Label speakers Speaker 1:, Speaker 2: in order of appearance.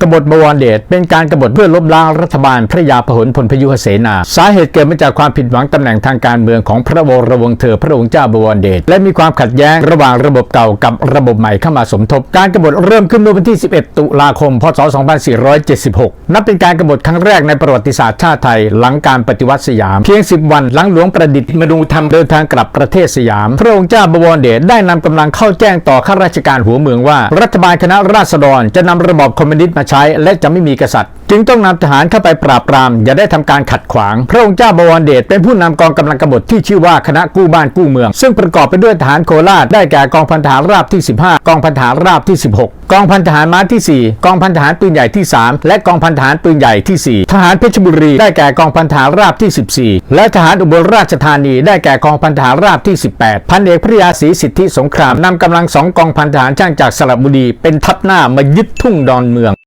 Speaker 1: กบฏบวรเดชเป็นการกบฏเพื่อลบล้างรัฐบาลพระยาพหลพลพยุหเสนา สาเหตุเกิดมาจากความผิดหวังตำแหน่งทางการเมืองของพระวรวงเธอพระองค์เจ้าบวรเดชและมีความขัดแย้งระหว่างระบบเก่ากับระบบใหม่เข้ามาสมทบ การกบฏเริ่มขึ้นเมื่อวันที่ 11 ตุลาคม พศ 2476 นับเป็นการกบฏครั้งแรกในประวัติศาสตร์ชาติไทย หลังการปฏิวัติสยาม เพียง 10 วันหลังหลวงประดิษฐ์มนูธรรมเดินทางกลับประเทศสยาม พระองค์เจ้าบวรเดชได้นำกำลังเข้าแจ้งต่อข้าราชการหัวเมืองว่า รัฐบาลคณะราษฎรจะนำระบอบคอมมิวนิสต์มาใช้ และจะไม่มีกษัตริย์ จึงต้องนำทหารเข้าไปปราบปราม อย่าได้ทำการขัดขวาง พระองค์เจ้าบวรเดชเป็นผู้นำกองกำลังกบฏที่ชื่อว่าคณะกู้บ้านกู้เมือง ซึ่งประกอบไปด้วยทหารโคราชได้แก่กองพันทหารราบที่ 15 กองพันทหารราบที่ 16 กองพันทหารม้าที่ 4 กองพันทหารปืนใหญ่ที่ 3 และกองพันทหารปืนใหญ่ที่ 4 ทหารเพชรบุรีได้แก่กองพันทหารราบที่ 14 และทหารอุบลราชธานีได้แก่กองพันทหารราบที่ 18 พันเอกพระยาศรีสิทธิสงครามนำกำลังสองกองพันทหารช่างจากสระบุรีเป็นทัพหน้ามายึดทุ่งดอนเมือง